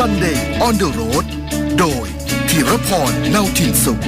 Sunday on the road โดยธีรพรเนาถิ่นสุข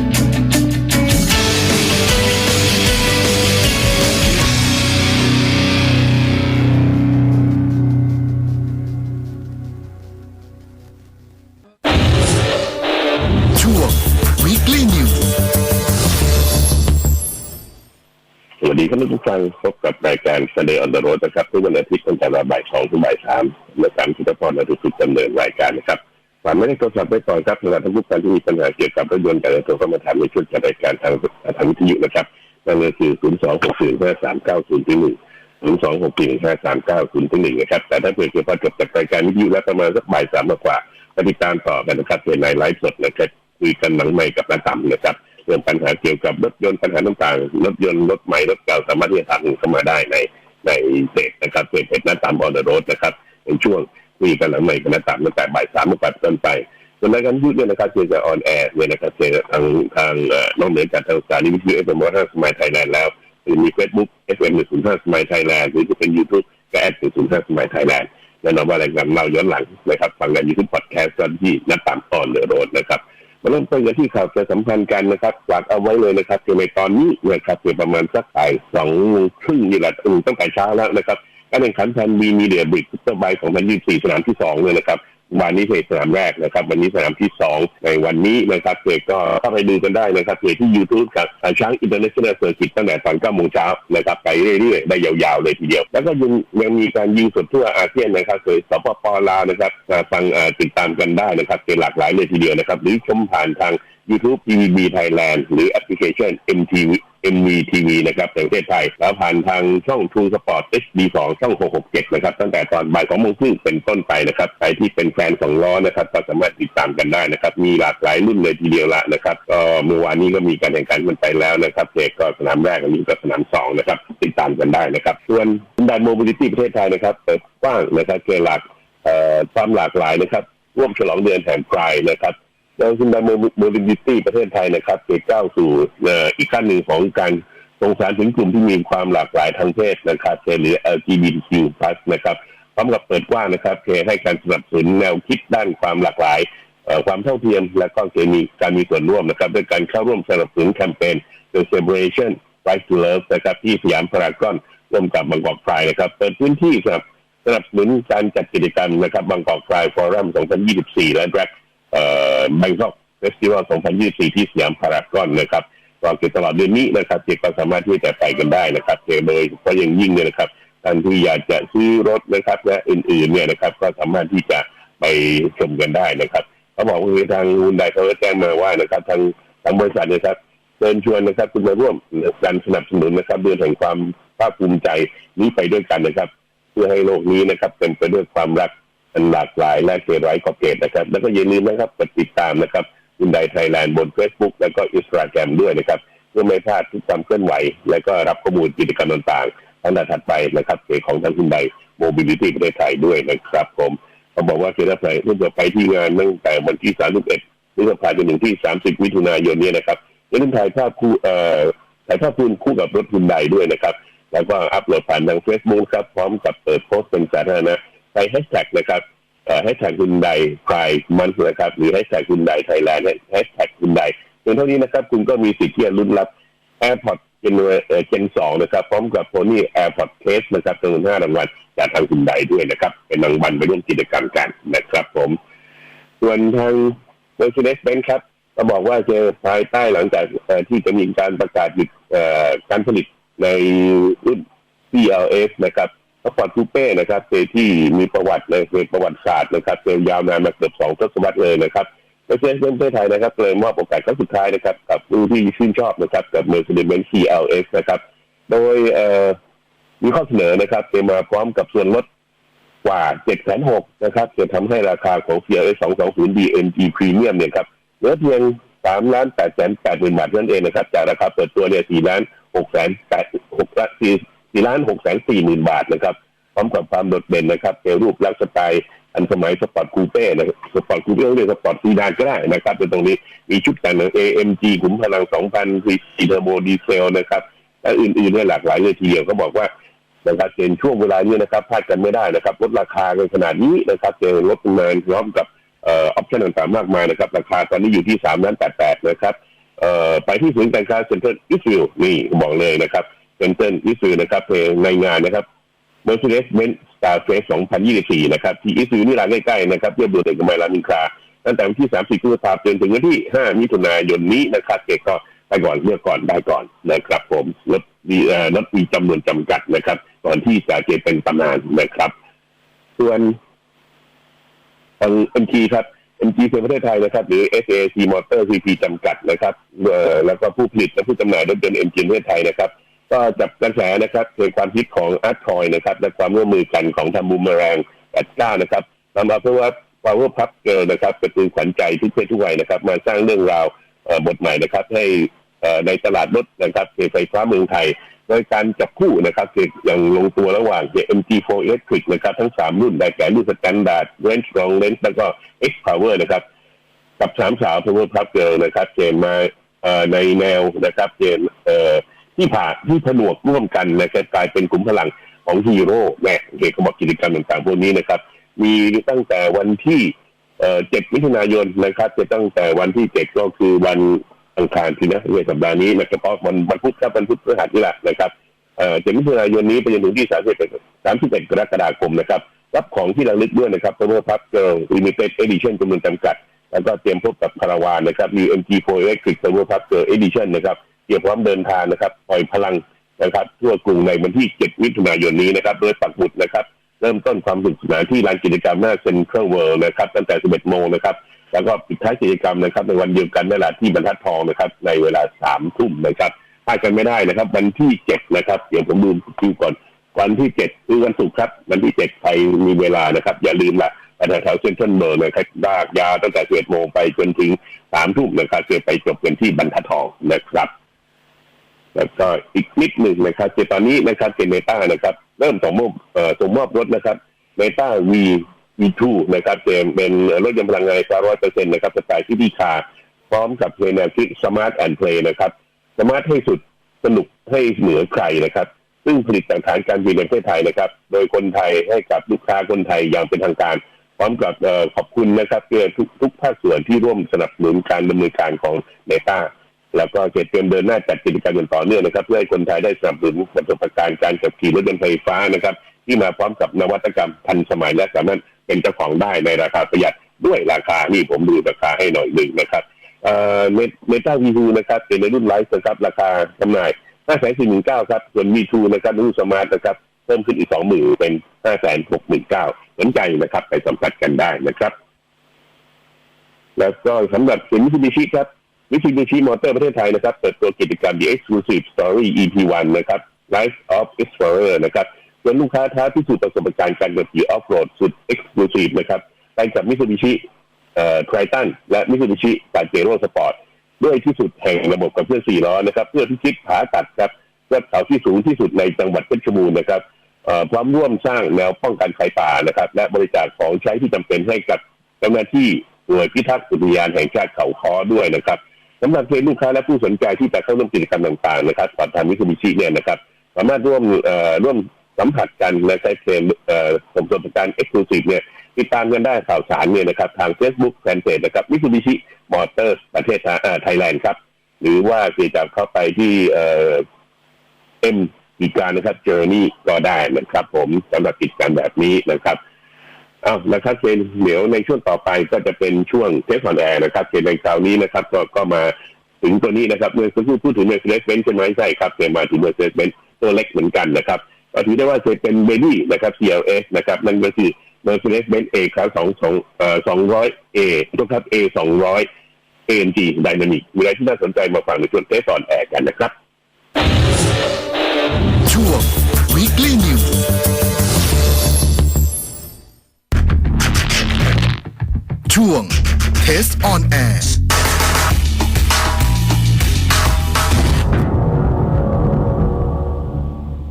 วัสดีท่านผู้ฟังพบกับรายการ Sunday on the Road นะครับทุกวันอาทิตย์ตั้งแต่เวลาบ่ายสองถึงบ่ายสามและการพิทพรและทุกๆดำเนินรายการนะครับฝากไม่ได้โทรศัพท์ไว้ก่อนครับสำหรับท่านผู้ฟังที่มีปัญหาเกี่ยวกับรถยนต์การโทรเข้ามาถามในช่วงจัดรายการทางทางวิทยุนะครับนั่นก็คือ 0 2 6 4 5 3 9 0ที่หนึ่ง0 2 6 4 5 3 9 0ที่หนึ่งนะครับ แต่ถ้าเกิดเกี่ยวกับจบจากรายการวิทยุแล้วประมาณสักบ่ายสามกว่าก็ติดตามต่อกันนะครับในไลฟ์สดนะครับคุยกันหลังใหม่กับน้าต่ำนะครับ เรื่องปัญหาเกี่ยวกับรถยนต์ปัญหาต่างๆ รถยนต์รถใหม่รถเก่าสามารถที่จะถามเข้ามาได้ในในเพจนะครับเพจเพจหน้าตามออนเดอะโรดนะครับในช่วงคุยกันหลังใหม่กับหน้าตามตั้งแต่บ่ายสามเป็นต้นไปส่วนรายการพูดเนี่ยนะครับเกี่ยวกับออนแอร์เนี่ยนะครับเกี่ยวกับทางทางนอกเหนือจากทางสถานีวิทยุเอฟเอ็มร้อยห้าสมัยไทยแลนด์แล้วหรือมีเฟซบุ๊กเอฟเอ็มหนึ่งศูนย์ห้าสมัยไทยแลนด์หรือจะเป็นยูทูบก็แอดหนึ่งศูนย์ห้าสมัยไทยแลนด์แน่นอนว่ารายการเราย้อนหลังนะครับฟังกันยูทูบพอดแคสต์ที่หน้าตามออนเดอะโรดนะครับ มาเริ่มต้นกันที่ข่าวประชาสัมพันธ์กันนะครับฝากเอาไว้เลยนะครับคือในตอนนี้นะครับคือประมาณสักบ่ายสองโมงครึ่งนี่แหละอืมตั้งแต่เช้าแล้วนะครับการแข่งขันแพนบีมีเดียบริกซุปเปอร์ไบค์2024สนามที่สองเลยนะครับ วันนี้เป็นสนามแรกนะครับ วันนี้สนามที่สองในวันนี้นะครับเพจกก็เข้าไปดูกันได้นะครับเพจที่ YouTube กับช้างอินเตอร์เนชั่นแนลเซอร์กิตตั้งแต่ตอน9โมงเช้านะครับไปเรื่อยๆ ได้ยาวๆเลยทีเดียว แล้วก็ยังยังมีการยิงสดทั่วอาเซียนนะครับเคยสปปลาวนะครับฟังติดตามกันได้นะครับเป็นหลากหลายเลยทีเดียวนะครับ หรือชมผ่านทาง YouTube TVB Thailand หรือแอปพลิเคชัน MTV MVTV นะครับในประเทศไทย แล้วผ่านทางช่อง True Sport HD2 ช่อง 667 นะครับ ตั้งแต่ตอนบ่ายสองโมงครึ่งเป็นต้นไปนะครับ ใครที่เป็นแฟนของล้อนะครับ ก็สามารถติดตามกันได้นะครับ มีหลากหลายรุ่นเลยทีเดียวละนะครับ ก็เมื่อวานนี้ก็มีการแข่งขันกันไปแล้วนะครับเด็กก็สนามแรกอันนี้ก็สนามสองนะครับ ติดตามกันได้นะครับ ส่วนดันโมบิลิตี้ประเทศไทยนะครับ เปิดกว้างนะครับเกิดหลากความหลากหลายนะครับร่วมฉลองเดือนแห่งพรายนะครับ โดยคุณดาโมบิลิตี้ประเทศไทยนะครับเกิดก้าวสู่อีกขั้นหนึ่งของการสงสารถึงกลุ่มที่มีความหลากหลายทางเพศนะครับหรือ LGBTQ+ นะครับพร้อมกับเปิดกว้างนะครับเพื่อให้การสนับสนุนแนวคิดด้านความหลากหลาย ความเท่าเทียม และก็เกมีการมีส่วนร่วมนะครับด้วยการเข้าร่วมสนับสนุนแคมเปญ The Celebration Right to Love นะครับที่สยามพารากอนร่วมกับบางกอกไฟนะครับเปิดพื้นที่สำหรับสนับสนุนการจัดกิจกรรมนะครับบางกอกไฟฟอรัม 2024 และ Drag เอ่อ Bangkok Festival 2024 ที่สยามพารากอนนะครับก็คือตลอดเดือนนี้นะครับเด็กก็สามารถที่จะไปกันได้นะครับโดยเฉพาะอย่งยิ่งเนี่ยนะครับท่านที่อยากจะซื้อรถนะครับและอื่นๆเนี่ยนะครับก็สามารถที่จะไปชมกันได้นะครับเขาบอกว่าทางฮุนไดเขาก็แจ้งมาว่านะครับทางทางบริษัทนะครับเชิญชวนนะครับคุณมาร่วมการสนับสนุนนะครับเดือนแห่งความภาคภูมิใจนี้ไปด้วยกันนะครับ เพื่อให้โลกนี้นะครับเต็มไปด้วยความรัก อันหลากหลายและเกไร้ขอบเขตนะครับ แล้วก็อย่าลืมนะครับกดติดตามนะครับคุณไดไทยแลนด์บน Facebook แล้วก็อินสตาแกรมด้วยนะครับเพื่อไม่พลาดทุกความเคลื่อนไหว และก็รับข้อมูลกิจกรรมต่างๆทั้งในถัดไปนะครับเพจของทางคุณไดโมบิลิตี้ประเทศไทยด้วยนะครับผมเขาบอกว่าเสนาไทยที่จะไปที่งานตั้งแต่วันที่ 31พฤษภาคมจนถึงที่ 30มิถุนายนนี้นะครับอย่าลืมถ่ายภาพคู่เอ่อถ่ายภาพคุณคู่กับรถคุณไดด้วยนะครับ แล้วก็อัปโหลดผ่านทาง Facebook ครับพร้อมกับเปิดโพสต์เป็นสาธารณะ ใช้แฮชแท็กนะครับแฮชแท็กคุณใดไพร์มันนะครับหรือแฮชแท็กคุณใดไทยแลนด์แฮชแท็กคุณใดเพียงเท่านี้นะครับ คุณก็มีสิทธิ์ที่จะลุ้นรับ AirPods Gen เอ่อ Gen 2นะครับ พร้อมกับ Pony AirPods Case นะครับจำนวน5รางวัลจากทางคุณใดด้วยนะครับ เป็นรางวัลไปร่วมกิจกรรมกันนะครับผม ส่วนทาง Mercedes-Benz ครับ ก็บอกว่าจะภายใต้หลังจากเอ่อที่จะมีการประกาศหยุดการผลิตในรุ่น CLS นะครับ สปอร์ตคูเป้นะครับเจที่มีประวัติในเป็นประวัติศาสตร์นะครับเยาวนานมาเกือบสองทศวรรษเลยนะครับและเช่นประเทศไทยนะครับเลยมอบโอกาสครั้งสุดท้ายนะครับ กับผู้ที่ชื่นชอบนะครับ กับ Mercedes-Benz CLS นะครับ โดยมีข้อเสนอนะครับจะมาพร้อมกับส่วนลดกว่า7 6 0 0นะครับจะทำให้ราคาของ CLS 220 DMG Premium เนี่ยครับเหลือเพียง3ล้าน8แสน8หมื่นบาทนั่นเองนะครับ จากราคาเปิดตัวเนี่ย4ล้าน6แสน8 6ล้าน4 4ล้าน6แสน4หมื่นบาทนะครับพร้อมกับความโดดเด่นนะครับในรูปลักษณ์สไตล์อันสมัยสปอร์ตคูเป้นะครับสปอร์ตคูเป้เรียกสปอร์ตซีดานก็ได้นะครับเป็นตรงนี้มีชุดแต่ง AMG ขุมพลัง 2,000คือสีเทอร์โบดีเซลนะครับและอื่นๆเนี่ยหลากหลายเลยทีเดียวเขาบอกว่านะครับเป็นช่วงเวลานี้นะครับพลาดกันไม่ได้นะครับลดราคากันขนาดนี้นะครับเจอลดนานพร้อมกับออปชั่นต่างๆมากมายนะครับ ราคาตอนนี้อยู่ที่สามล้านแปดแปดนะครับไปที่ศูนย์การค้าเซ็นทรัลอิสฟิลนี่บอกเลยนะครับ เซ็นทรัลอิสฟิลนะครับในงานนะครับ Mercedes-Benz Star Face 2024 นะครับ ที่อิสฟิลนี่ร้านใกล้ๆนะครับเรียบด่วนเอกมัยรามินทราตั้งแต่วันที่ 30พฤษภาคมจนถึงวันที่ 5 มิถุนายนนี้นะครับเกก็ไปก่อนเลือกก่อนได้ก่อนนะครับผมรถมีรถมีจำนวนจำกัดนะครับ ก่อนที่จะเกิดเป็นตำนานนะครับ ส่วนทาง MG ครับ MG เป็นประเทศไทยนะครับ หรือ SAC Motor CP จำกัดนะครับแล้วก็ผู้ผลิตและผู้จำหน่ายรถยนต์ MG ประเทศไทยนะครับ ก็จับกระแสนะครับเกิดความฮิตของอาร์ตทอยนะครับและความร่วมมือกันของทำบูมเมอแรง89นะครับนำเอาเพราะว่า Power Pup Girl นะครับเป็นปืนขวัญใจทุกเพศทุกวัยนะครับ มาสร้างเรื่องราวบทใหม่นะครับ ให้ในตลาดรถนะครับเกไฟฟ้าเมืองไทย โดยการจับคู่นะครับเกอย่างลงตัวระหว่าง MG4 Electric นะครับทั้ง 3 รุ่นได้แก่รุ่น Standard Range Long Range แล้วก็ X Power นะครับกับสามสาว Power Pup Girl นะครับเจนมาในแนวนะครับเจนเอ่อ ที่ผ่าที่ผนวกร่วมกันนะครับกลายเป็นกลุ่มพลังของฮีโร่แม่เอกบอกกิจกรรมต่างๆพวกนี้นะครับ มีตั้งแต่วันที่เอ่อ7มิถุนายนนะครับ จะตั้งแต่วันที่7ก็คือวันอังคารที่นะในสัปดาห์นี้นะครับเพาะวันวันพุธครับวันพุธพฤหัสนี่แหละนะครับเอ่อ7มิถุนายนนี้ไปจนถึงที่31 31กรกฎาคมนะครับ รับของที่ระลึกด้วยนะครับ Power Pup Girl Limited Edition จำนวนจำกัด แล้วก็เตรียมพบกับคาราวานนะครับมี MG4 Electric Power Pup Girl Edition นะครับ รียมพร้อมเดินทางนะครับปล่อยพลังนะครับ ทั่วกรุงในวันที่ 7 มิถุนายนนี้นะครับ โดยปักหมุดนะครับ เริ่มต้นความสนุกสนานที่ลานกิจกรรมหน้าเซ็นทรัลเวิลด์นะครับ ตั้งแต่ 11 โมงนะครับ แล้วก็ปิดท้ายกิจกรรมนะครับ ในวันเดียวกันนั่นหละที่บรรทัดทองนะครับ ในเวลา 3 ทุ่มนะครับพลาดกันไม่ได้นะครับ วันที่ 7 นะครับ เดี๋ยวผมดูคิวก่อน วันที่ 7 คือวันศุกร์ครับ วันที่ 7 ใครมีเวลานะครับ อย่าลืมละไปแถวเซ็นทรัลเวิลด์นะครับลากยาตั้งแต่11โมงไปจนถึง3ทุ่มนะครับจะไปจบกันที่บรรทัดทองนะครับ แล้วก็อีกนิดหนึ่งนะครับคือตอนนี้นะครับเป็นเมตานะครับ เริ่มส่งมอบเอ่อส่งมอบรถนะครับเมตา V V2 นะครับเป็นเป็นรถยนต์พลังงานไฟฟ้าร้อยเปอร์เซ็นต์นะครับสไตล์ที่ดีคาพร้อมกับเพลย์แนวคิดสมาร์ทแอนด์เพลย์นะครับสมาร์ทให้สุดสนุกให้เหนือใครนะครับ ซึ่งผลิตจากฐานการบินในประเทศไทยนะครับ โดยคนไทยให้กับลูกค้าคนไทยอย่างเป็นทางการ พร้อมกับขอบคุณนะครับเพื่อทุกทุกภาคส่วนที่ร่วมสนับสนุนการดำเนินการของเนต้า แล้วก็เจตเตรียมเดินหน้าจัดกิจกรรมอย่างต่อเนื่องนะครับเพื่อให้คนไทยได้สนับสนุนประสบการณ์การขับขี่รถยนต์ไฟฟ้านะครับ ที่มาพร้อมกับนวัตกรรมทันสมัยและสามารถเป็นเจ้าของได้ในราคาประหยัดด้วยราคานี่ผมดูราคาให้หน่อยหนึ่งนะครับเอ่อเมตาวีทูนะครับเป็นในรุ่นไลฟ์นะครับราคาจำหน่าย5 4 1 9ครับส่วนวีทูนะครับรุ่นสมาร์ทนะครับเพิ่มขึ้นอีก20,000เป็น5 6 9 0 0 0สนใจนะครับไปสัมผัสกันได้นะครับ แล้วก็สำหรับสินมิ t ูบิชิครับ มิ t ูบิชิมอเตอร์ประเทศไทยนะครับ เปิดตัวกิจกรรม The Exclusive Story EP1 นะครับ Life of Explorer นะครับชวนลูกค้าท้าพิสูจน์ประสบการณ์การขับขี่ออฟโรดสุด Exclusive นะครับไปกับมิ t ูบิชิเอ่อ Triton และมิ t ูบิชิปาเจโร่สปอร์ตด้วยที่สุดแห่งระบบกับเพื่อน4ล้อนะครับ เพื่อพิชิตผาตัดครับยอเขาที่สูงที่สุดในจังหวัดเพชรบูรณ์นะครับเอ่อพร้อมร่วมสร้างแนวป้องกันไฟป่านะครับ และบริจาคของใช้ที่จำเป็นให้กับเจ้าหน้าที่หน่วยพิทักษ์อุทยานแห่งชาติเขาค้อด้วยนะครับ สำหรับเพลลูกค้าและผู้สนใจที่จะเข้าร่วมกิจกรรมต่างๆนะครับผ่านทางมิซูบิชิเนี่ยนะครับสามารถร่วมร่วมสัมผัสกันและใช้เพลงเอ่อผมประสบการณ์เอ็กซ์คลูซีฟเนี่ยติดตามกันได้ข่าวสารเนี่ยนะครับทาง Facebook แฟนเพจนะครับมิซูบิชิมอเตอร์ประเทศไทยแลนด์ครับ หรือว่าเกิดจากเข้าไปที่เอ็มอีการนะครับเจอร์นี่ก็ได้นะครับผมสำหรับกิจกรรมแบบนี้นะครับ อ้าวนะครับเชนเดี๋ยวในช่วงต่อไปก็จะเป็นช่วงเทสออนแอร์นะครับเชนในคราวนี้นะครับก็ก็มาถึงตัวนี้นะครับเมื่อสักครู่พูดถึง Mercedes-Benz ใช่ไหมใช่ครับเชนมาถึง Mercedes-Benz ตัวเล็กเหมือนกันนะครับก็ถือได้ว่าเชนเป็นเบบี้นะครับ CLS นะครับนั่นก็คือ Mercedes-Benz A ครับสองสองเอ่อสองร้อย A ทุกครับ A สองร้อย AMG Dynamic มีอะไรที่น่าสนใจมาฟังในช่วงเทสออนแอร์กันนะครับ ช่วง ช่วง Test on Air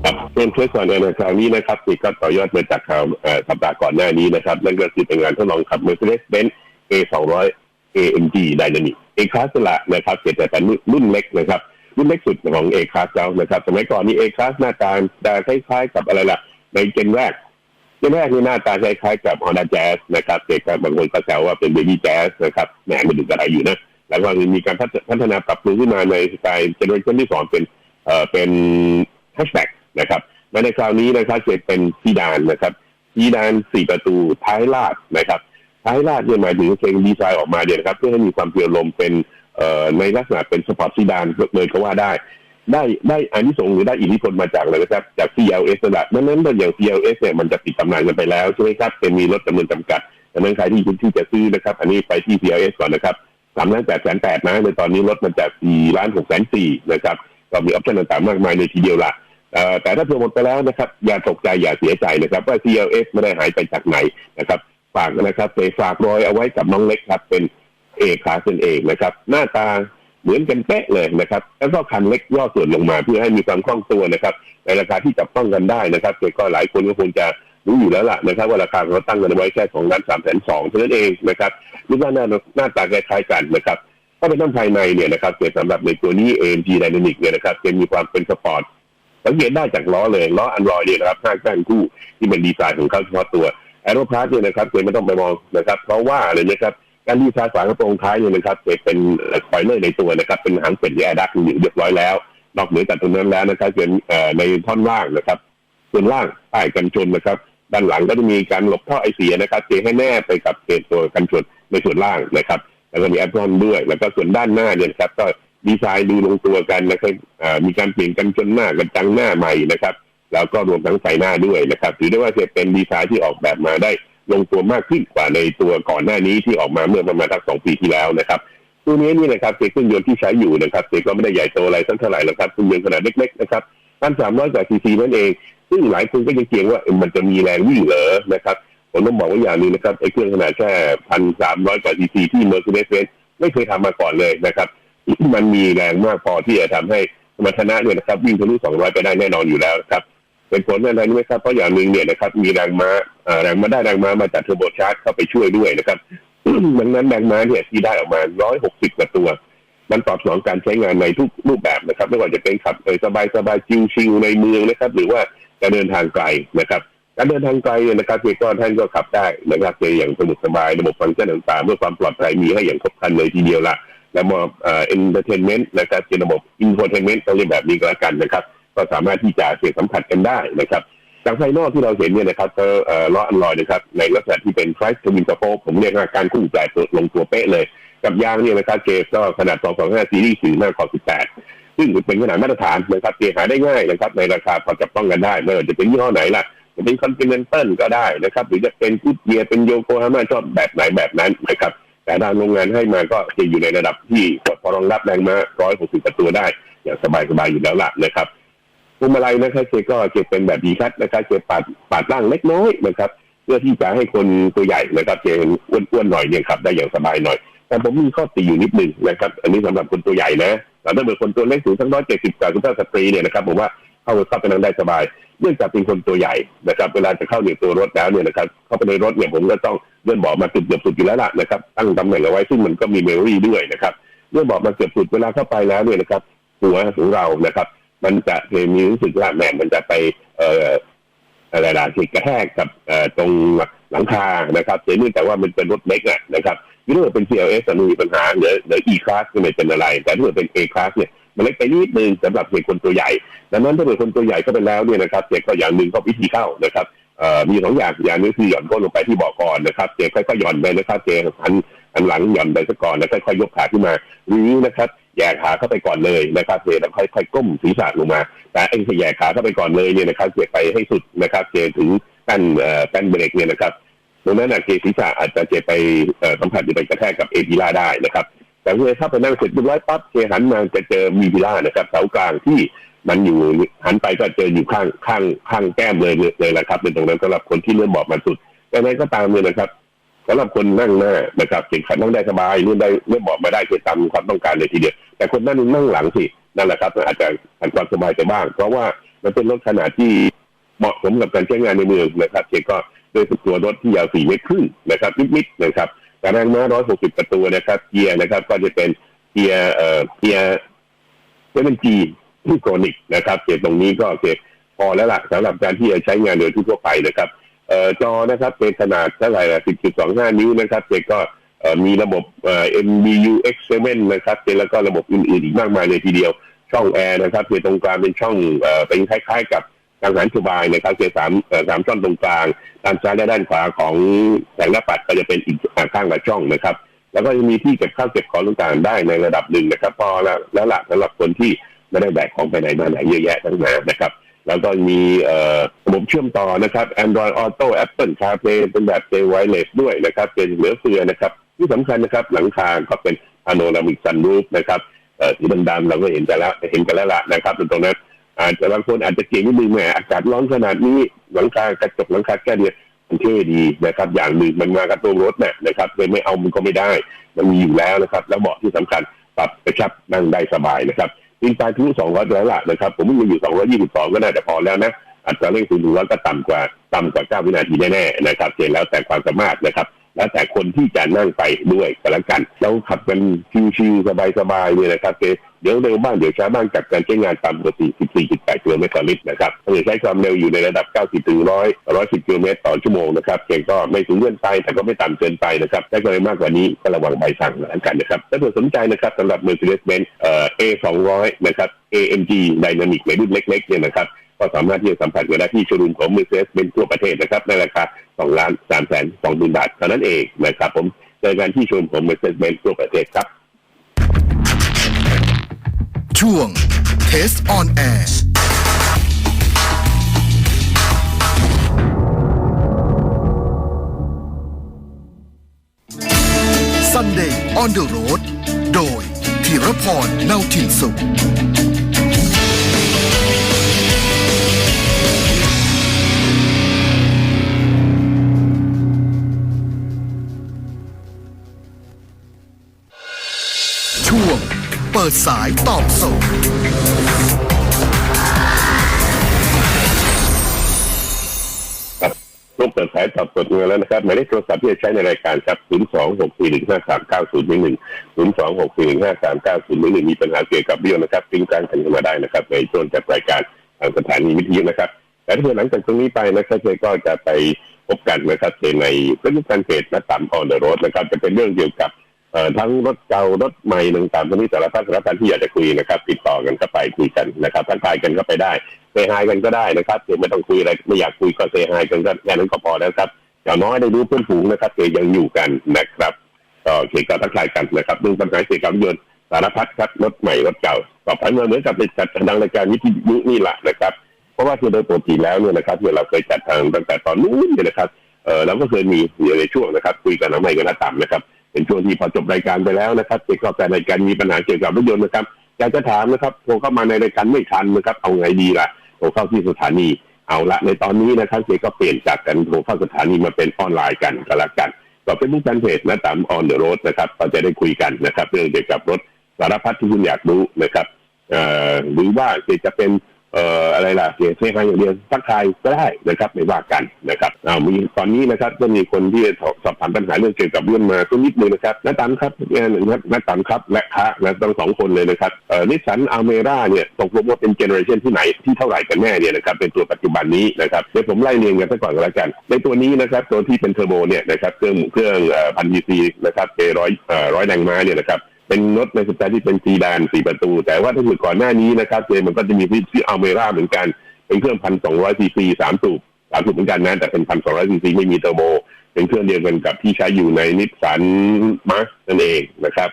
ครับเริ่มเทสก่อนในคราวนี้นะครับที่ก็ต่อยอดมาจากข่าวเอ่อสัปดาห์ก่อนหน้านี้นะครับ นั่นก็คือเป็นงานทดลองขับ Mercedes-Benz A 2 0 0 AMG Dynamic A Class ละนะครับเกิดแต่รุ่นรุ่นเล็กนะครับ รุ่นเล็กสุดของ A Class แล้วนะครับ สมัยก่อนนี้ A Class หน้าตาจะคล้ายๆกับอะไรล่ะ ในเจนแรก แรกนี่หน้าตาคล้ายๆกับ Honda Jazz นะครับเด็กบางคนก็แซวว่าเป็น Baby Jazz นะครับแหมมันดูกระไรอยู่นะแล้วก็มีการพัฒนาปรับปรุงขึ้นมาในสไตล์เจเนอเรชันที่สองเป็นเอ่อเป็นแฮชแบ็กนะครับและในคราวนี้นะครับจะเป็นซีดานนะครับซีดานสี่ประตูท้ายลาดนะครับท้ายลาดเนี่ยหมายถึงเพลงดีไซน์ออกมาเนี่ยนะครับเพื่อให้มีความเพียวลมเป็นเอ่อในลักษณะเป็นสปอร์ตซีดานเลยก็ว่าได้ ได้ได้อานิสงส์หรือได้อิทธิพลมาจากอะไรนะครับ จาก CLS นั่นแหละดังนั้นถ้าอย่าง CLS เนี่ยมันจะปิดตำนานกันไปแล้วใช่ไหมครับเป็นมีรถจำนวนจำกัดดังนั้นใครที่คุณที่จะซื้อนะครับ อันนี้ไปที่ CLS ก่อนนะครับสามล้านแปดแสนแปดนะในตอนนี้รถมันจากสี่ล้านหกแสนสี่นะครับก็มีออปชั่นต่างๆมากมายในทีเดียวละแต่ถ้าเผื่อหมดไปแล้วนะครับ อย่าตกใจอย่าเสียใจนะครับว่า CLS ไม่ได้หายไปจากไหนนะครับฝากนะครับไปฝากรอยเอาไว้กับน้องเล็กครับเป็นเอกคาเซนเองนะครับ หน้าตา เหมือนกันเป๊ะเลยนะครับ แล้วก็คันเล็กย่อส่วนลงมาเพื่อให้มีความคล่องตัวนะครับ ในราคาที่จับต้องกันได้นะครับแต่ก็หลายคนก็คงจะรู้อยู่แล้วล่ะนะครับ ว่าราคาเขาตั้งกันไว้แค่สองล้านสามแสนสองเท่านั้นเองนะครับรูปร่างหน้าหน้าตาคล้ายๆกันนะครับถ้าเป็นด้านภายในเนี่ยนะครับเกิดสำหรับในตัวนี้ AMG Dynamic เนี่ยนะครับจะมีความเป็นสปอร์ตสังเกตได้จากล้อเลยล้ออันรอยเนี่ยนะครับห้างก้านคู่ที่เป็นดีไซน์ของเขาเฉพาะตัวแอโรพาร์ทเนี่ยนะครับเกิดไม่ต้องไปมองนะครับ เพราะว่าเลยนะครับ การดีไซน์ฝากระโปรงท้ายเนี่ยนะครับจเป็นสปอยเลอร์ในตัวนะครับ เป็นหางเป็ดแอร์ดักอยู่เรียบร้อยแล้ว นอกเหนือจากตรงนั้นแล้วนะครับเป็นในท่อนล่างนะครับส่วนล่างใต้กันชนนะครับ ด้านหลังก็จะมีการหลบท่อไอเสียนะครับเทให้แน่ไปกับเศษตัวกันชนในส่วนล่างนะครับ แล้วก็มีแอปพรอนด้วย แล้วก็ส่วนด้านหน้าเนี่ยนะครับก็ดีไซน์ดูลงตัวกันนะครับมีการเปลี่ยนกันชนหน้ากันจังหน้าใหม่นะครับ แล้วก็รวมทั้งไฟหน้าด้วยนะครับ ถือได้ว่าจะเป็นดีไซน์ที่ออกแบบมาได้ ลงตัวมากขึ้นกว่าในตัวก่อนหน้านี้ที่ออกมาเมื่อประมาณสักสองปีที่แล้วนะครับตัวนี้นี่นะครับเครื่องยนต์ที่ใช้อยู่นะครับเคก็ไม่ได้ใหญ่โตอะไรสักเท่าไหร่หรอกครับเครื่องยนต์ขนาดเล็กๆนะครับพันสามร้อยกว่าซีซีนั่นเอง ซึ่งหลายคนก็ยังเกรงว่ามันจะมีแรงวิ่งเหรอนะครับผมต้องบอกว่าอย่างนึงนะครับไอ้เครื่องขนาดแค่พันสามร้อยกว่าซีซีที่ Mercedes-Benz ไม่เคยทำมาก่อนเลยนะครับ มันมีแรงมากพอที่จะทำให้สมรรถนะเนี่ยนะครับวิ่งทะลุ200ไปได้แน่นอนอยู่แล้วครับ เป็นผลอะไรรู้ไหมครับเพราะอย่างหนึ่งเนี่ยนะครับมีแรงม้าแรงม้าได้แรงม้ามาจากเทอร์โบชาร์จเข้าไปช่วยด้วยนะครับดังนั้นแรงม้าเนี่ยที่ได้ออกมา160กสิบกว่าตัว มันตอบสนองการใช้งานในทุกรูปแบบนะครับ ไม่ว่าจะเป็นขับสบายสบายๆชิวในเมืองนะครับ หรือว่าการเดินทางไกลนะครับการเดินทางไกลเนี่ยนะครับเพียก็ท่านก็ขับได้นะครับเจอย่างสะดวกสบายระบบฟังก์ชันต่างๆเพื่อความปลอดภัยมีให้อย่างครบครันเลยทีเดียวละแล้วมอบเอ่อ entertainment นะครับเป็นระบบ infotainment ต้องเรียกแบบนี้ก็แล้วกันนะครับ ก็สามารถที่จะเสียสัมผัสกันได้นะครับจากภายนอกที่เราเห็นเนี่ยนะครับก็เอ่อล้ออันลอยนะครับในลักษณะที่เป็นไฟส์ทวินสโปผมเรียกว่าการคู่แปลลงตัวเป๊ะเลย กับยางเนี่ยนะครับเกสก็ขนาด 225ซีรีส์4หน้าขอบ18 ซึ่งเป็นขนาดมาตรฐานนะครับเกหาได้ง่ายนะครับในราคาพอจับต้องกันได้ไม่ว่าจะเป็นยี่ห้อไหนล่ะจะเป็นคอนติเนนตัลก็ได้นะครับ หรือจะเป็นกุดเยียเป็นโยโกฮาม่าชอบแบบไหนแบบนั้นนะครับแต่ทางโรงงานให้มาก็จะอยู่ในระดับที่พอรองรับแรงม้า160ประตูได้อย่างสบายๆอยู่แล้วล่ะนะครับ พวงมาลัยนะครับเจก็จะเป็นแบบดีคัดนะครับเจปาดปาดล่างเล็กน้อยนะครับ เพื่อที่จะให้คนตัวใหญ่นะครับเจอ้วนๆหน่อยเนี่ยขับได้อย่างสบายหน่อย แต่ผมมีข้อตีอยู่นิดนึงนะครับ อันนี้สำหรับคนตัวใหญ่นะแต่ถ้าเป็นคนตัวเล็กสูงสักร้อยเจ็ดสิบกว่าคุณภาสตรีเนี่ยนะครับผมว่าเข้าเข้าไปนั่งได้สบาย เนื่องจากเป็นคนตัวใหญ่นะครับ เวลาจะเข้าในตัวรถแล้วเนี่ยนะครับเข้าไปในรถเนี่ยผมก็ต้องเลื่อนเบาะมาเกือบเกือบสุดอยู่แล้วล่ะนะครับ ตั้งตำแหน่งเอาไว้ซึ่งมันก็มีเมมโมรี่ด้วยนะครับเลื่อนเบาะมาเกือบสุดเวลาเข้าไปแล้วเนี่ยนะครับหัวของเรานะครับ มันจะมีรู้สึกว่าแหมมันจะไปเอ่ออะไรล่ะที่กระแทกกับตรงหลังคานะครับเนื่องจากว่ามันเป็นรถเล็กอะนะครับถ้าเกิดเป็น CLS มันมีปัญหาเหลือเหลือ E class ก็ไม่เป็นอะไร แต่ถ้าเกิดเป็น A class เนี่ยมันเล็กไปนิดนึงสำหรับเด็กคนตัวใหญ่ ดังนั้นถ้าเกิดคนตัวใหญ่ก็เป็นแล้วเนี่ยนะครับเด็กก็อย่างหนึ่งก็วิธีเข้านะครับมีสองอย่างอย่างนึงคือหย่อนก้นลงไปที่เบาะก่อนนะครับเด็กค่อยๆหย่อนไปนะครับเด็กหัน หันหลังหย่อนไปซะก่อนแล้วค่อยๆยกขาขึ้นมาหรือนะครับแย่ขาเข้าไปก่อนเลยนะครับเด็กแล้วค่อยๆก้มศีรษะลงมา แต่ไอ้ที่แย่ขาเข้าไปก่อนเลยเนี่ยนะครับเด็กไปให้สุดนะครับเจถึงแป้นเอ่อแป้นเบรกเนี่ยนะครับตรงนั้นนะเกศีรษะอาจจะเจไปเอ่อสัมผัสหรือไปกระแทกกับเอพิล่าได้นะครับแต่เมื่อถ้าไปนั่งเสร็จเรียบร้อยปั๊บเจหันมาจะเจอมีพิล่านะครับเสากลางที่มันอยู่หันไปก็เจออยู่ข้างข้างข้างแก้มเลยเลยแหละครับเป็นตรงนั้นสำหรับคนที่เลื่อนเบมาสุดแต่ไหนก็ตามเลยนะครับ สำหรับคนนั่งหน้านะครับเก่งขันนั่งได้สบายเลื่นได้เลื่อนเบาะมาได้คือตามความต้องการเลยทีเดียว แต่คนนั่งนั่งหลังสินั่นแหละครับอาจจะขัดความสบายใจบ้าง เพราะว่ามันเป็นรถขนาดที่เหมาะสมกับการใช้งานในเมืองนะครับเจก็โดยตัวรถที่ยาว4เมตรครึ่งนะครับนิดๆนะครับแต่แรงม้า160ประตูนะครับเกียร์นะครับก็จะเป็นเกียร์เอ่อเกียร์เซเว่นจีที่โครนิกนะครับเกียร์ตรงนี้ก็เกียร์พอแล้วล่ะสำหรับการที่จะใช้งานโดยทั่วไปนะครับ จอนะครับเป็นขนาดเท่าไหร่ละ10.25 นิ้วนะครับเจก็เอ่อมีระบบเอ่อ MBU X7 นะครับเจแล้วก็ระบบอื่นๆอีกมากมายเลยทีเดียวช่องแอร์นะครับเจตรงกลางเป็นช่องเอ่อเป็นคล้ายๆ กับกังหันสบายนะครับเจสามสามช่องตรงกลางด้านซ้ายและด้านขวาของแสงหน้าปัดก็จะเป็นอีกอ่าข้างละช่องนะครับ แล้วก็จะมีที่เก็บข้าวเก็บของต่างๆได้ในระดับหนึ่งนะครับ พอแล้วแล้วละสำหรับคนที่ไม่ได้แบกของไปไหนมาไหนเยอะแยะทั้งนั้นนะครับ แล้วก็มีระบบเชื่อมต่อนะครับ Android Auto Apple CarPlay เป็นแบบ J Wireless ด้วยนะครับ เป็นเหลือเฟือนะครับ ที่สำคัญนะครับ หลังคาก็เป็น Panoramic Sunroof นะครับเอ่อสีดำๆเราก็เห็นกันแล้วเห็นกันแล้วล่ะนะครับตรงนั้นอาจจะบางคนอาจจะเก่งนิดนึงแหมอากาศร้อนขนาดนี้หลังคากระจกหลังคาแค่เดียมันเท่ดีนะครับ อย่างหนึ่งมันมากับตัวรถน่ะนะครับเลยไม่เอามันก็ไม่ได้ มันมีอยู่แล้วนะครับ แล้วเบาะที่สำคัญปรับกระชับนั่งได้สบายนะครับ ยิงๆทะลุ200แล้วล่ะนะครับ ผมมันอยู่สองวัดยี่สิบสองก็น่าจะพอแล้วนะอัตราเร่งศูนย์ถึงร้อยก็ต่ำกว่าต่ำกว่าเจ้าวินาทีแน่ๆนะครับเจนแล้วแต่ความสามารถนะครับ แล้วแต่คนที่จะนั่งไปด้วยก็แล้วกันเราขับกันชิวๆสบายๆเนี่ยนะครับเดี๋ยวเร็วบ้างเดี๋ยวช้าบ้างจากการใช้งานตามปกติ 14.8 กิโลเมตรต่อลิตรนะครับถ้าใช้ความเร็วอยู่ในระดับ 90 ถึง 100 110 กิโลเมตรต่อชั่วโมงนะครับเจก็ไม่สูงเกินไปแต่ก็ไม่ต่ำเกินไปนะครับถ้าเกิดมากกว่านี้ก็ระวังใบสั่งแล้วกันนะครับถ้าเกิดสนใจนะครับสำหรับ Mercedes-Benz เอ่อ A200 นะครับ AMG Dynamic ในรุ่นเล็กๆเนี่ยนะครับ ก็สามารถที่จะสัมผัสกันได้ที่โชว์รูมของ Mercedes-Benz ทั่วประเทศนะครับในราคา2ล้าน3แสน2หมื่นบาทเท่านั้นเองนะครับผมเจอกันที่โชว์รูมของ Mercedes-Benz ทั่วประเทศครับ ช่วง Test on Air Sunday on the Road โดยธีรพรเนาถิ่นสุข เปิดสายตอบสดครับรูปเปิดสายตอบสดมาแล้วนะครับหมายเลขโทรศัพท์ที่จะใช้ในรายการครับ 02641539011 02641539011 มีปัญหาเกี่ยวกับเรื่องนะครับทิ้งกางกันเข้ามาได้นะครับ ในช่วงจากรายการทางสถานีวิทยุนะครับ แต่ถ้าเกิดหลังจากตรงนี้ไปนะครับเจก็จะไปพบกันนะครับในเรื่องการเพจนัดต่ำออนเดอะโรดนะครับ จะเป็นเรื่องเกี่ยวกับ ทั้งรถเก่ารถใหม่ต่างๆตรงนี้สารพัดสารพันที่อยากจะคุยนะครับ ติดต่อกันก็ไปคุยกันนะครับทักทายกันก็ไปได้เซฮายกันก็ได้นะครับเดี๋ยวไม่ต้องคุยอะไรไม่อยากคุยก็เซฮายกันก็แค่นั้นก็พอแล้วครับอย่างน้อยได้รู้เพื่อนฝูงนะครับเดี๋ยวยังอยู่กันนะครับก็เกี่ยวกับทักทายกันนะครับเรื่องปัญหาเกี่ยวกับรยนต์สารพัดครับรถใหม่รถเก่าต่อไปมาเหมือนกับในจัดทางรายการวิทยุนี่แหละนะครับ เพราะว่าคือโดยปกติแล้วเนี่ยนะครับเนี่เราเคยจัดทางตั้งแต่ตอนนู้นเนี่ยนะครับเออเราก็เคยมีอยู่ในช่วงนะครับ คุยกันน้องใหม่กันนะต่ำนะครับ เป็นช่วงที่พอจบรายการไปแล้วนะครับเกี่ยวกับแต่รายการมีปัญหาเกี่ยวกับรถยนต์นะครับอยากจะถามนะครับโทรเข้ามาในรายการไม่ทันนะครับ เอาไงดีล่ะโทรเข้าที่สถานีเอาละในตอนนี้นะครับเจก็เปลี่ยนจากกันโทรเข้าสถานีมาเป็นออนไลน์กันก็แล้วกันก็เป็นผู้แฟนเพจนะตามออนเดอะโรดนะครับก็จะได้คุยกันนะครับ เรื่องเกี่ยวกับรถสารพัดที่คุณอยากรู้นะครับหรือว่าจะเป็น เอ่ออะไรล่ะเสียเสียหาอย่างเดียวทักทายก็ได้นะครับไม่ว่ากันนะครับอ่ามีตอนนี้นะครับก็มีคนที่สอบถามปัญหาเรื่องเกี่ยวกับเรื่องมาตัวนิดนึงนะครับน้าตันครับเนี่ยนะครับน้าตันครับและคะนะทั้งสองคนเลยนะครับเอ่อนิสสันอัลเมร่าเนี่ยตกลงว่าเป็นเจเนอเรชันที่ไหนที่เท่าไหร่กันแน่เนี่ยนะครับเป็นตัวปัจจุบันนี้นะครับเดี๋ยวผมไล่เรียงกันซะก่อนก็แล้วกัน ในตัวนี้นะครับตัวที่เป็นเทอร์โบเนี่ยนะครับเครื่องเครื่องพันยีซีนะครับเอร้อยร้อยแรงม้าเนี่ยนะครับ เป็นรถในสไตล์ที่เป็นซีดานสี่ประตู แต่ว่าถ้าเกิดก่อนหน้านี้นะครับเจมันก็จะมีที่ออัลเมร่าเหมือนกัน เป็นเครื่องพันสองร้อยซีซีสามสูบสามสูบเหมือนกันนะแต่เป็นพันสองร้อยซีซีไม่มีเทอร์โบ เป็นเครื่องเดียวกันกับที่ใช้อยู่ในนิสสันมาร์นั่นเองนะครับ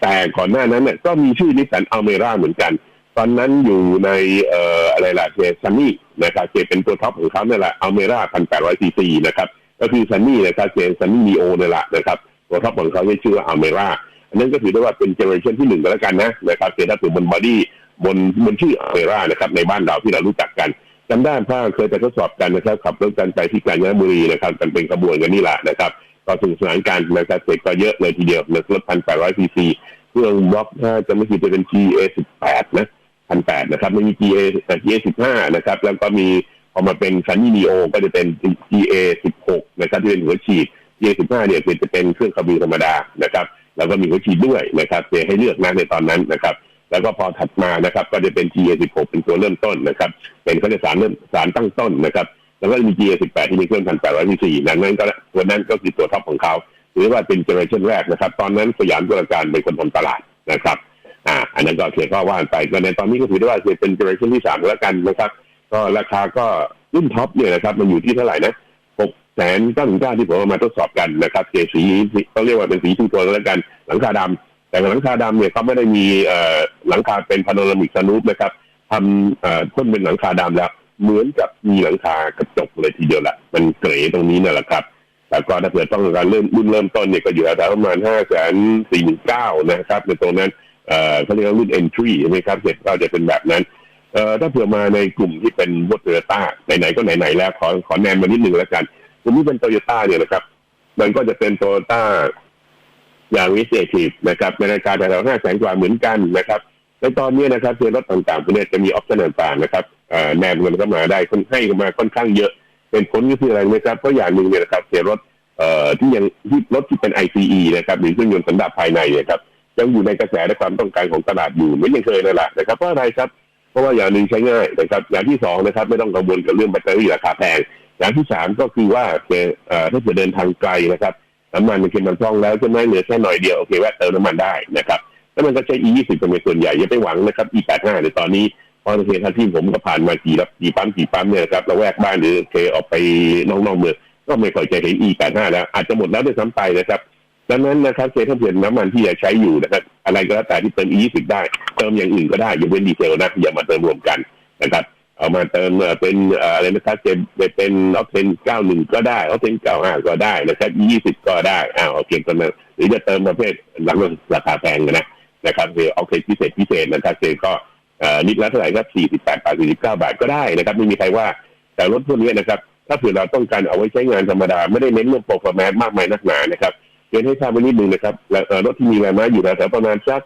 แต่ก่อนหน้านั้นเนี่ยก็มีชื่อนิสสันอัลเมร่าเหมือนกัน ตอนนั้นอยู่ในเอ่ออะไรล่ะเจซันนี่นะครับเจเป็นตัวท็อปของเขาเนี่ยแหละอัลเมร่าพันแปดร้อยซีซีนะครับก็คือซันนี่นะครับเจซันนี่มีโอเนี่ยแหละนะครับตัวท็อปของเขาเนี่ยชื่อว่าอัลเมร่า อันนั้นก็ถือได้ว่าเป็นเจเนอเรชันที่หนึ่งก็แล้วกันนะนะครับเจถ้าถือบนบอดี้บนบนชื่อเอร่านะครับในบ้านเราที่เรารู้จักกันจำได้ถ้าเคยไปทดสอบกันนะครับขับรถกันไปที่กาญจนบุรีนะครับกันเป็นขบวนกันนี่แหละนะครับก็สนุกสนานกันนะครับเสร็จก็เยอะเลยทีเดียวในรถพันแปดร้อยซีซีเครื่องบล็อกถ้าจะไม่ผิดจะเป็น GA สิบแปดนะพันแปดนะครับไม่มี GA เอ่ GA สิบห้านะครับแล้วก็มีพอมาเป็นซันนี่นีโอก็จะเป็น GA สิบหกนะครับที่เป็นหัวฉีด GA สิบห้าเนี่ยเป็นจะเป็นเครื่องคาร์บูธรรมดานะครับ แล้วก็มีหัวฉีดด้วยนะครับเให้เลือกนะในตอนนั้นนะครับ แล้วก็พอถัดมานะครับ ก็จะเป็น GA16 เป็นตัวเริ่มต้นนะครับ เป็นเขาเรียกสารเริ่มสารตั้งต้นนะครับ แล้วก็มี GA18 ที่มีเครื่องพันแปดร้อยสี่นั้นนั้นก็ตัวนั้นก็คือตัวท็อปของเขาถือว่าเป็นเจเนอเรชันแรกนะครับ ตอนนั้นสยามกุลการเป็นคนทำตลาดนะครับอ่าอันนั้นก็เขียนข้อว่านไปก็ในตอนนี้ก็ถือได้ว่าเป็นเจเนอเรชันที่สามแล้วกันนะครับ ก็ราคาก็รุ่นท็อปเนี่ยนะครับมันอยู่ที่เท่าไหร่นะ แสนเก้าถึงเก้าที่ผมเอามาทดสอบกันนะครับเกรดสีต้องเรียกว่าเป็นสีทูโทนแล้วกัน หลังคาดำแต่หลังคาดำเนี่ยเขาไม่ได้มีหลังคาเป็นพาโนรามิกสนูปนะครับทำเอ่อพ่นเป็นหลังคาดำแล้ว เหมือนกับมีหลังคากระจกเลยทีเดียวแหละมันเกรตรงนี้นั่นแหละครับแต่ก็ถ้าเกิดต้องการเริ่มรุ่นเริ่มต้นเนี่ยก็อยู่ระดับประมาณห้าแสนสี่เก้านะครับในตรงนั้นเขาเรียกว่ารุ่น entry ใช่ไหมครับเจ็ดก็จะเป็นแบบนั้นถ้าเผื่อมาในกลุ่มที่เป็นวอเตอร์ต้าไหนๆก็ไหนๆแล้วขอขอแนมมานิดหนึ่งแล้วกัน กลุ่มที่เป็นโตโยต้าเนี่ยนะครับ มันก็จะเป็นโตโยต้ายาริสเอทีฟนะครับในรายกาแต่เราห้าแสนกว่าเหมือนกันนะครับในตอนนี้นะครับเซรถต่างๆพวกนี้จะมีออปชั่นต่างๆนะครับเอ่อแนมเงินก็มาได้คนให้มาค่อนข้างเยอะ เป็นผลก็คืออะไรไหมครับเพราะอย่างหนึ่งเนี่ยนะครับเซรถเอ่อที่ยังที่รถที่เป็น ICE นะครับหรือเครื่องยนต์สันดาปภายในเนี่ยครับยังอยู่ในกระแสและความต้องการของตลาดอยู่เหมือนยังเคยนั่นแหละนะครับเพราะอะไรครับเพราะว่าอย่างหนึ่งใช้ง่ายนะครับอย่างที่สองนะครับ ไม่ต้องกังวลกับเรื่องแบตเตอรี่ราคาแพง อย่างที่สามก็คือว่าเออถ้าจะเดินทางไกลนะครับน้ำมันมันเค็มมันพร่องแล้วใช่ไหมเหลือแค่หน่อยเดียวโอเคแวะเติมน้ำมันได้นะครับแล้วมันก็ใช้ E20 เป็นส่วนใหญ่อย่าไปหวังนะครับ E85 ในตอนนี้พราะโอเคท่านที่ผมก็ผ่านมากี่รับกี่ปั๊มกี่ปั๊มเนี่ยครับเราแวกบ้านหรือเคออกไปนอกๆเมืองก็ไม่ค่อยจะเห็น E85 แล้วอาจจะหมดแล้วด้วยซ้ำไปนะครับดังนั้นนะครับเซถ้าเปลี่ยนน้ำมันที่จะใช้อยู่นะครับอะไรก็แล้วแต่ที่เติม E20 ได้ เติมอย่างอื่นก็ได้อย่าเป็นดีเซลนะอย่ามาเติมรวมกันนะครับ เอามาเติมเอ่อเป็นอะไรนะครับจะเป็นออฟเทน91ก็ได้ออฟเทน95ก็ได้นะครับ E20 ก็ได้อ้าวโอเคก็มาหรือจะเติมประเภทหลังราคาแพงนะนะครับคือออฟเทนพิเศษพิเศษนะครับเซก็นิดละเท่าไหร่ครับ48บาท49บาทก็ได้นะครับไม่มีใครว่าแต่รถพวกนี้นะครับ ถ้าเผื่อเราต้องการเอาไว้ใช้งานธรรมดา ไม่ได้เน้นเรื่องโปรแกรมมากมายนักหนานะครับเรียนให้ทราบไว้นิดนึงนะครับรถที่มีแรงม้าอยู่แถวๆประมาณสัก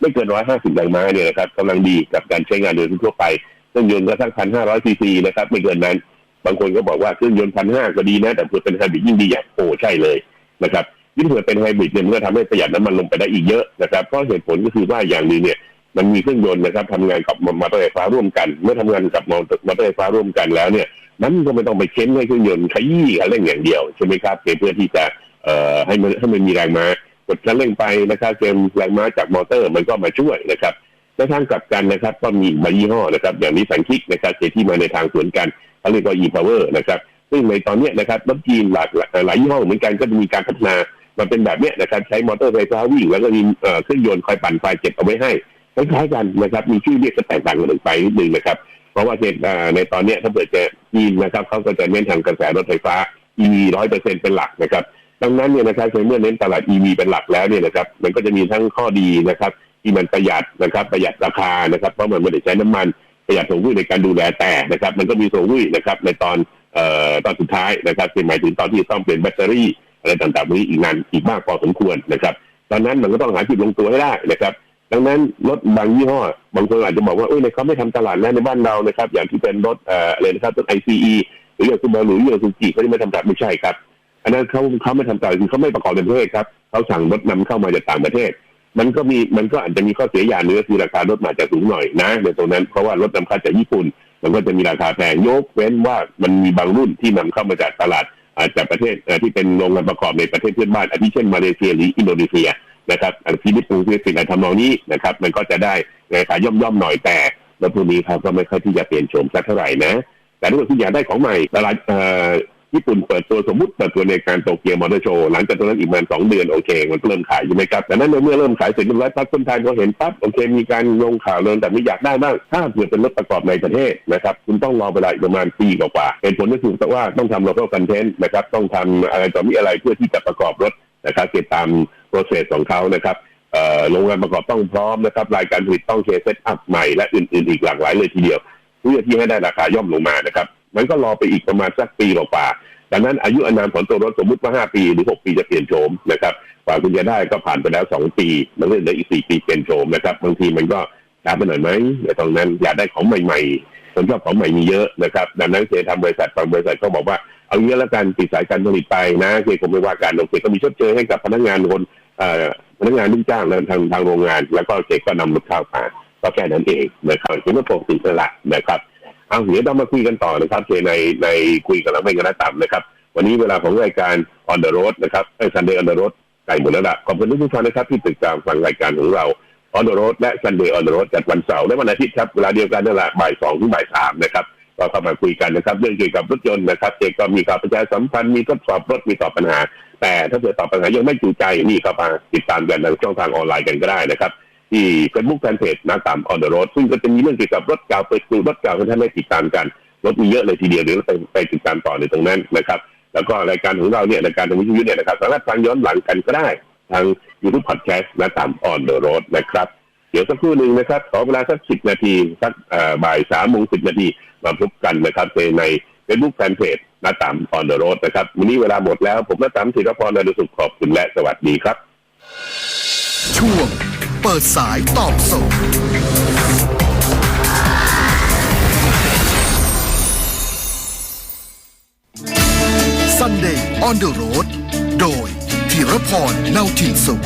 ไม่เกินร้อยห้าสิบแรงม้าเนี่ยนะครับกำลังดีกับการใช้งานโดยทั่วไป เครื่องยนต์ก็สักพันห้าร้อยซีซีนะครับไม่เกินนั้น บางคนก็บอกว่าเครื่องยนต์พันห้าก็ดีนะ แต่เผื่อเป็นไฮบริดยิ่งดีใหญ่โอ้ใช่เลยนะครับยิ่งเผื่อเป็นไฮบริดเนี่ยมันก็ทำให้ประหยัดน้ำมันลงไปได้อีกเยอะนะครับเพราะเหตุผลก็คือว่าอย่างนึงเนี่ยมันมีเครื่องยนต์นะครับทำงานกับมอเตอร์ไฟฟ้าร่วมกัน เมื่อทำงานกับมอเตอร์มอเตอร์ไฟฟ้าร่วมกันแล้วเนี่ยมันก็ไม่ต้องไปเค้นให้เครื่องยนต์ขยี้คันเร่งอย่างเดียวใช่ไหมครับเพื่อที่จะเอ่อให้มันให้มันมีแรงม้ากดคันเร่งไปนะครับเกมแรงม้าจากมอเตอร์มันก็มาช่วยนะครับ ในทางกลับกันนะครับ ก็มีบางยี่ห้อนะครับ อย่างนี้สังคิกนะครับที่มาในทางสวนกันเขาเรียกว่า e-power นะครับซึ่งในตอนนี้นะครับรถจีนหลากหลายยี่ห้อเหมือนกันก็จะมีการพัฒนามาเป็นแบบเนี้ยนะครับ ใช้มอเตอร์ไฟฟ้าวิ่งแล้วก็มีเครื่องยนต์คอยปั่นไฟเก็บเอาไว้ให้คล้ายๆกันนะครับ มีชื่อเรียกแตกต่างกันออกไปนิดนึงนะครับ เพราะว่าเในตอนนี้ถ้าเกิดจะจีนนะครับเขาก็จะเน้นทางกระแสรถไฟฟ้า EV ร้อยเปอร์เซ็นเป็นหลักนะครับ ดังนั้นเนี่ยนะครับเมื่อเน้นตลาด EV เป็นหลักแล้วเนี่ยนะครับ มันก็จะมีทั้งข้อดีนะครับ ที่มันประหยัดนะครับประหยัดราคานะครับเพราะมันไม่ได้ใช้น้ำมันประหยัดส่งวิ่งในการดูแลแต่นะครับ มันก็มีส่งวิ่งนะครับ ในตอนเอ่อตอนสุดท้ายนะครับคือหมายถึงตอนที่ต้องเปลี่ยนแบตเตอรี่อะไรต่างๆพวกนี้อีกนานอีกมากพอสมควรนะครับดังนั้นมันก็ต้องหาจุดลงตัวให้ได้นะครับ ดังนั้นรถบางยี่ห้อ บางคนอาจจะบอกว่าเอ้ยเขาไม่ทำตลาดนะในบ้านเรานะครับ อย่างที่เป็นรถเอ่ออะไรนะครับรถ ICE หรืออย่างซูบารุหรืออย่างซูกิเขาที่ไม่ทำตลาดไม่ใช่ครับอันนั้นเขาเขาไม่ทำตลาดคือเขาไม่ประกอบในประเทศครับเขาสั่งรถนำเข้ามาจากต่างประเทศ มันก็มีมันก็อาจจะมีข้อเสียอย่างนึงก็คือราคารถมาจะสูงหน่อยนะในตรงนั้นเพราะว่ารถนำเข้าจากญี่ปุ่น มันก็จะมีราคาแพงยกเว้นว่ามันมีบางรุ่นที่นำเข้ามาจากตลาดอาจจะประเทศที่เป็นโรงงานประกอบในประเทศเพื่อนบ้านอาทิเช่นมาเลเซียหรืออินโดนีเซียนะครับอันฟิลิปปินส์ฟิลิปปินส์อะไรทำนองนี้นะครับ มันก็จะได้ราคาย่อมย่อมๆหน่อยแต่รถพวกนี้ครับก็ไม่ค่อยที่จะเปลี่ยนโฉมสักเท่าไหร่นะ แต่ถ้าเกิดคุณอยากได้ของใหม่ตลาดเอ่อ ญี่ปุ่นเปิดตัวสมมติเปิดตัวในการโตเกียวมอเตอร์โชว์หลังจากตรงนั้นอีกประมาณสองเดือนโอเค มันเริ่มขายใช่ไหมครับแต่นั้นเมื่อเริ่มขายเสร็จเรียบร้อยปั๊บคนไทยก็เห็นปั๊บโอเค มีการลงข่าวเลยแต่ไม่อยากได้บ้างถ้าเผื่อเป็นรถประกอบในประเทศนะครับคุณต้องรอเวลาอีกประมาณปีกว่าเป็นผลก็คือว่าต้องทำโลโก้คอนเทนต์นะครับต้องทำอะไรต่อมีอะไรเพื่อที่จะประกอบรถนะครับเก็บตามโปรเซสของเขานะครับโรงงานประกอบต้องพร้อมนะครับรายการผลิตต้องเคเซตอัพใหม่และอื่น ๆ อีกหลากหลายเลยทีเดียว เพื่อที่ให้ได้ราคาย่อมลงมานะครับ มันก็รอไปอีกประมาณสักปีกว่าดังนั้นอายุอานามของตัวรถสมมติว่า 5 ปีหรือ 6 ปีจะเปลี่ยนโฉมนะครับกว่าคุณจะได้ก็ผ่านไปแล้ว 2 ปี มันก็เหลืออีก 4 ปีเปลี่ยนโฉมนะครับบางทีมันก็ช้าไปหน่อยไหมในตรงนั้นอยากได้ของใหม่ๆคนชอบของใหม่มีเยอะนะครับดังนั้นเคทำบริษัทบางบริษัทก็บอกว่าเอางี้แล้วกันปิดสายการผลิตไปนะเคคงไม่ว่าการโอเคก็มีชดเชยให้กับพนักงานคนอ่อพนักงานลูกจ้างและทางทางโรงงาน แล้วก็เจ๊ก็นำรถเข้ามาก็แค่นั้นเองนะครับคือไม่ปกตินั่นแหละนะครับ เอาเดี๋ยวเรามาคุยกันต่อนะครับในในคุยกันแล้วไม่กันนะต่ำนะครับ วันนี้เวลาของรายการ on the road นะครับไอ้ Sunday on the road ไก่หมดแล้วล่ะขอบคุณทุกท่านนะครับ ที่ติดตามฟังรายการของเรา on the road และ Sunday on the road จัดวันเสาร์และวันอาทิตย์ครับเวลาเดียวกันนั่นแหละบ่ายสองถึงบ่ายสามนะครับก็เข้ามาคุยกันนะครับ เรื่องเกี่ยวกับรถยนต์นะครับเกี่ยวกับมีข่าวประชาสัมพันธ์มีทดสอบรถมีตอบปัญหา แต่ถ้าเกิดตอบปัญหายังไม่จูใจนี่เข้ามาติดตามกันทางช่องทางออนไลน์กันก็ได้นะครับ ที่เฟซบุ๊กแฟนเพจนาตาม on the road ซึ่งก็จะมีเรื่องเกี่ยวกับรถเก่าไปดูรถเก่าให้ท่านได้ติดตามกัน รถมีเยอะเลยทีเดียวเดี๋ยวเราไปไปติดตามต่อในตรงนั้นนะครับ แล้วก็รายการของเราเนี่ยรายการทางวิทยุเนี่ยนะครับสามารถฟังย้อนหลังกันก็ได้ ทาง YouTube Podcast นะตาม on the road นะครับ เดี๋ยวสักครู่หนึ่งนะครับขอเวลาสักสิบนาทีสักบ่ายสามโมงสิบนาทีมาพบกันนะครับในใน Facebook Fanpage นาตาม on the road นะครับวันนี้เวลาหมดแล้ว ผมนาตามศิรพรนดุสุขขอบคุณและสวัสดีครับ ช่วง เปิดสายตอบโจทย์ Sunday on the road โดยธีรพรเนาถิ่นสุข